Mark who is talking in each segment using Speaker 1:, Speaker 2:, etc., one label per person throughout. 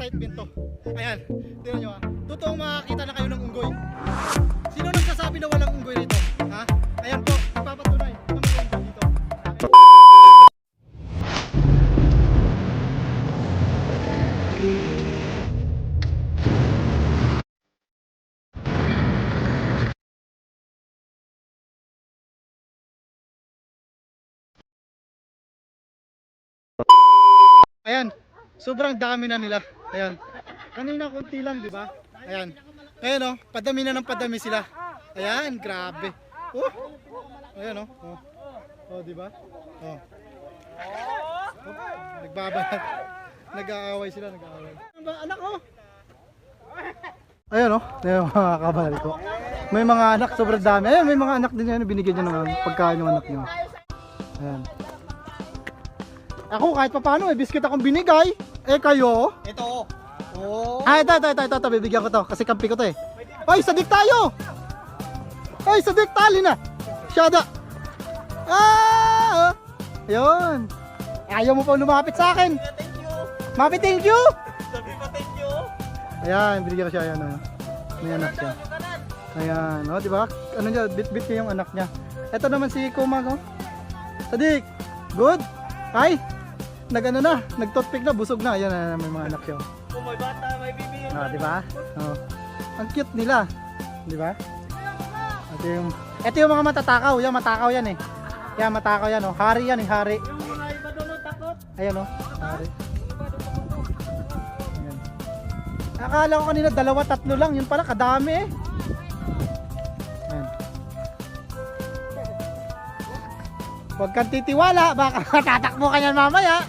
Speaker 1: excitement to. Ayan, tingnan nyo ah. Totoong makakita na kayo ng unggoy. Sino nagsasabi na walang unggoy rito? Ha? Ayan po, ipapatunay. Dito. Ayan, sobrang dami na nila. Ayan. Kanina konti lang, di ba? Ayan. Ayan oh, padami na ng padami sila. Ayan, grabe. Oh. Ayan oh. Oh, oh di ba? Oh. oh. Nagbabanat. Nag-aaway sila, nag-aaway. Ano anak oh? Ayan oh, ayan mga kabal ko. May mga anak, sobrang dami. Ayan, may mga anak din yan, binigyan niya ng pagkain yung anak niyo. Ayan. Ako kahit pa paano, eh, biscuit akong binigay. Eh kayo?
Speaker 2: Ito. Oh.
Speaker 1: Ah, ito, ito, ito, ito, ito, bibigyan ko to. Kasi kampi ko to eh. Ay, sadik tayo! Ay, sadik tali na! Shada! Ah! Ayun! Ayaw mo pa lumapit sa akin!
Speaker 2: Thank you.
Speaker 1: Mapi, thank you!
Speaker 2: Sabi pa thank you.
Speaker 1: Ayan, binigyan ko siya. Ayan, ayan. May anak siya. Ayan, oh, di ba? Ano niya, bit-bit niya yung anak niya. Ito naman si Kumag, oh. Sadik! Good? Ay! Nag-ano na, nag-toothpick na, busog na. Ayan, ayan, may mga anak oh.
Speaker 2: Kung may bata, may bibi.
Speaker 1: Ah, di ba? Oh. Ang cute nila. Di ba? Ito yung Ito yung mga matatakaw, yan matakaw yan eh. Yan matakaw yan oh. Hari yan eh, hari.
Speaker 2: Yung mga iba doon oh, takot.
Speaker 1: Ayan oh, hari. Ayan. Akala ko kanina dalawa, tatlo lang. Yun pala, kadami eh. Huwag kang titiwala, baka matatakbo ka niyan mamaya.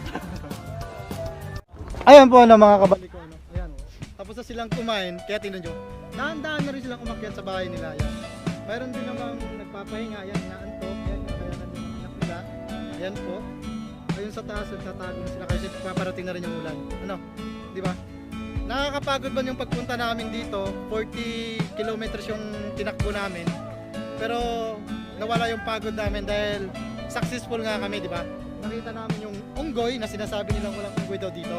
Speaker 1: Ayan po ano mga kabalik ko. Ano. Ayan. Tapos na silang kumain, kaya tingnan nyo. Dahan-dahan na rin silang umakyat sa bahay nila. Ayan. Mayroon din namang nagpapahinga. Ayan, naantok. Ayan, kaya na yung anak nila. Ayan po. Ayun sa taas, nagtatago na sila kasi paparating na rin yung ulan. Ano? Di ba? Nakakapagod ba yung pagpunta namin dito? 40 kilometers yung tinakbo namin. Pero nawala yung pagod namin dahil successful nga kami, di ba? Nakita namin yung unggoy na sinasabi nilang walang unggoy daw dito.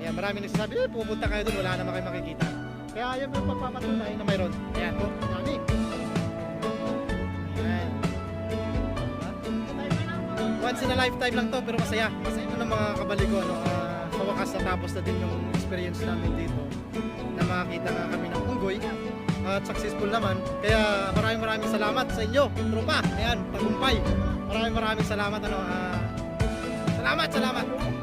Speaker 1: Kaya marami nagsasabi, eh, pupunta kayo doon, wala naman kayo makikita. Kaya ayaw yung pagpapatunay na mayroon. Ayan, po, dami. Ayan. Once in a lifetime lang to, pero masaya. Masaya ito ng mga kabalik ko, ano, ah, sa wakas natapos na din yung experience namin dito na makakita nga kami ng unggoy at successful naman. Kaya maraming maraming salamat sa inyo, tropa. Ayan, tagumpay. Maraming maraming salamat ano. ah, Salamat, salamat.